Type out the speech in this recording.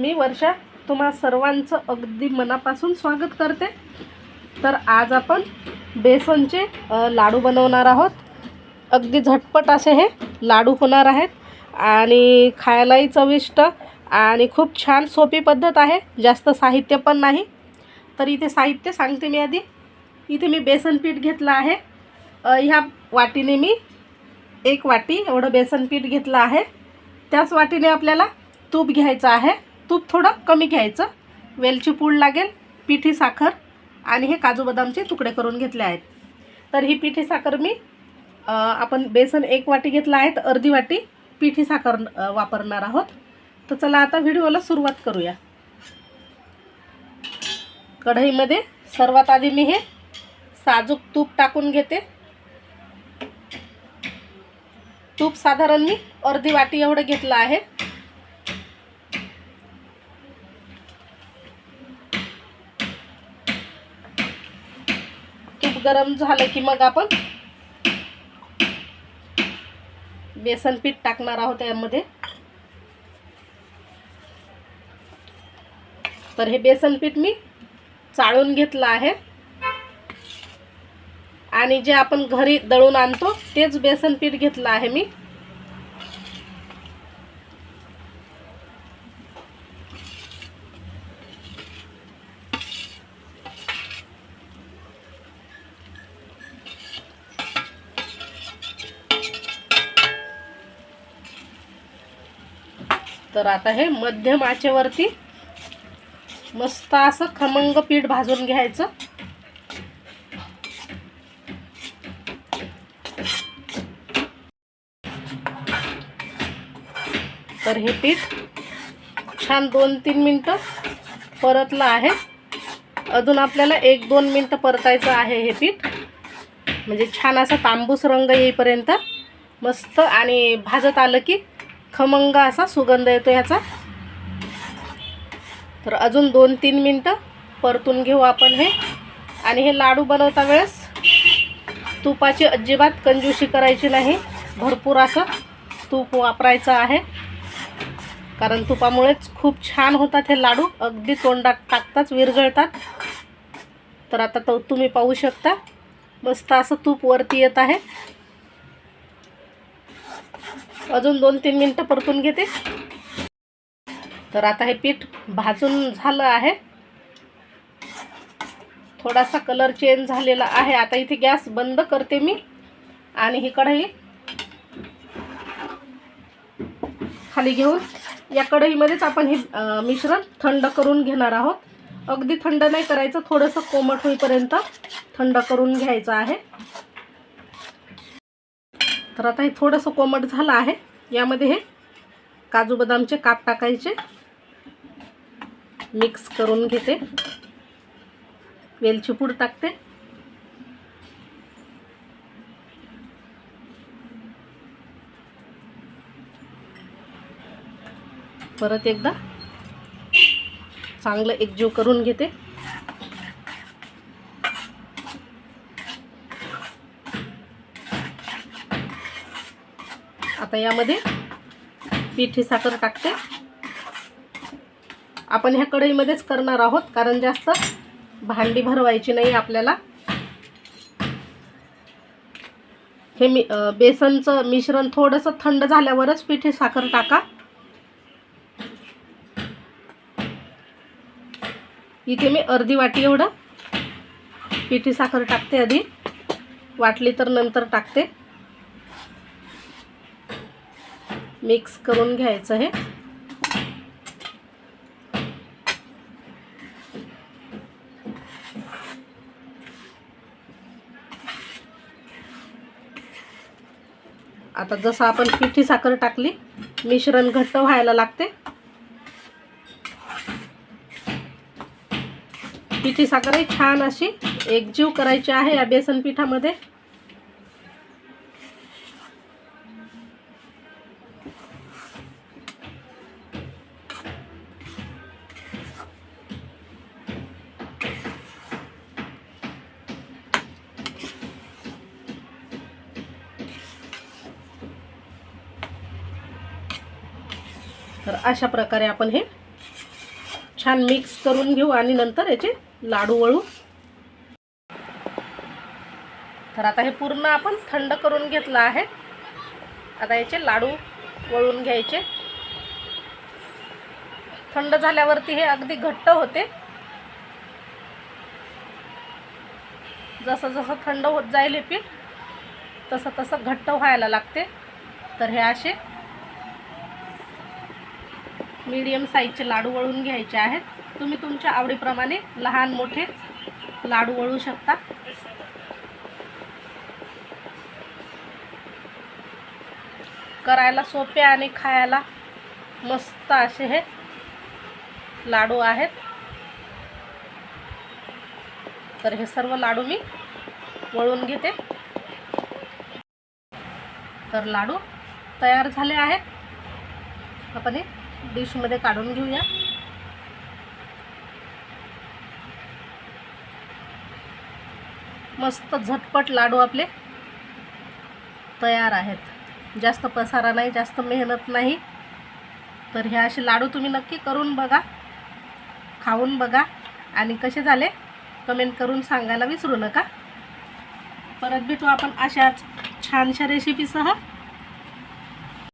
मी वर्षा तुम्हा सर्वांचं अगदी मनापासून स्वागत करते. तर आज आपण बेसनचे लाडू बनवणार आहोत. अगदी झटपट असे हे लाडू होणार आहेत आणि खायलाही चविष्ट आणि खूप छान सोपी पद्धत आहे. जास्त साहित्य पण नाही. तर इथे साहित्य सांगते मी आधी. इथे मी बेसन पीठ घेतलं आहे. ह्या वाटीने मी एक वाटी एवढं बेसन पीठ घेतलं आहे. त्याच वाटीने आपल्याला तूप घ्यायचं आहे. तूप थोडं कमी घ्यायचं. वेलची पूड लागेल पिठी साखर आणि हे काजू बदामचे तुकडे करून घेतले आहेत. तर ही पिठी साखर मी आपण बेसन एक वाटी घेतला आहे तर अर्धी वाटी पिठी साखर वापरणार आहोत. तर चला आता व्हिडिओला सुरुवात करूया. कढईमध्ये सर्वात आधी मी हे साजूक तूप टाकून घेते. तूप साधारण मी अर्धी वाटी एवढं घेतलं आहे. तूप गरम झालं की मग आपण बेसन पीठ टाकणार आहोत यामध्ये. तर हे बेसन पीठ मी चाळून घेतलं आहे. आणि जे आपण घरी दळून आणतो तेच बेसन पीठ घेतलं आहे मी. तर आता हे मध्यम आचेवरती मस्त असं खमंग पीठ भाजून घ्यायचं. तर हे पीठ छान दोन तीन मिनटं परतलं आहे. अजून आपल्याला एक दोन मिनटं परतायचं आहे हे पीठ. म्हणजे छान असा तांबूस रंग येईपर्यंत मस्त आणि भाजत आलं की खमंग असा सुगंध येतो ह्याचा. तर अजून दोन तीन मिनटं परतून घेऊ आपण हे. आणि हे लाडू बनवता वेळेस तुपाची अजिबात कंजूशी करायची नाही. भरपूर असं तूप वापरायचं आहे. कारण तुपामुळेच खूप छान होतात हे लाडू. अगदी तोंडात टाकताच विरघळतात. तर आता तो तुम्ही पाहू शकता. मस्त असं तूप वरती येत आहे. अजून दोन तीन मिनटं परतून घेते. तर आता हे पीठ भाजून झालं आहे. थोडासा कलर चेंज झालेला आहे. आता इथे गॅस बंद करते मी. आणि ही कढई खाली घेऊन या कढईमध्येच आपण हे मिश्रण थंड करून घेणार आहोत. अगदी थंड नाही करायचं. थोडंसं कोमट होईपर्यंत थंड करून घ्यायचं आहे. तर आता हे थोडंसं कोमट झालं आहे. यामध्ये हे काजू बदामचे काप टाकायचे. मिक्स करून घेते. वेलची पूड टाकते. परत एकदा चांगलं एकजीव करून घेते. आता यामध्ये पिठी साखर टाकते. आपण ह्या कढईमध्येच करणार आहोत कारण जास्त भांडी भरवायची नाही आपल्याला. हे मी बेसनचं मिश्रण थोडंसं थंड झाल्यावरच पिठी साखर टाका. इथे मी अर्धी वाटी एवढं पिठी साखर टाकते आधी. वाटली तर नंतर टाकते. मिक्स करून घ्यायचं हे आता जसं आपण पिठी साखर टाकली मिश्रण घट्ट व्हायला लागते. पिठी साखरही छान अशी एकजीव करायची आहे या बेसन पिठामध्ये. तर अशा प्रकारे आपण हे छान मिक्स करून घेऊ आणि नंतर याचे लाडू वळू. तर आता हे पूर्ण आपण थंड करून घेतलं आहे. आता याचे लाडू वळून घ्यायचे. थंड झाल्यावरती हे अगदी घट्ट होते. जसं जसं थंड होत जाईल हे पीठ तसं तसं घट्ट व्हायला लागते. तर हे असे मीडियम साईजचे लाडू वळून घ्यायचे आहेत. तुम्ही तुमच्या आवडीप्रमाणे लहान मोठे लाडू वळू शकता. करायला सोपे आणि खायला मस्त असे हे लाडू आहेत. तर हे सर्व लाडू मी वळून घेते. तर लाडू तयार झाले आहेत. आपण हे डिशमध्ये काढून घेऊया. मस्त झटपट लाडू आपले तयार आहेत. जास्त पसारा नाही जास्त मेहनत नाही. तर हे असे लाडू तुम्ही नक्की करून बघा खाऊन बघा. आणि कसे झाले कमेंट करून सांगायला विसरू नका. परत भेटू आपण अशाच छानशा रेसिपीसह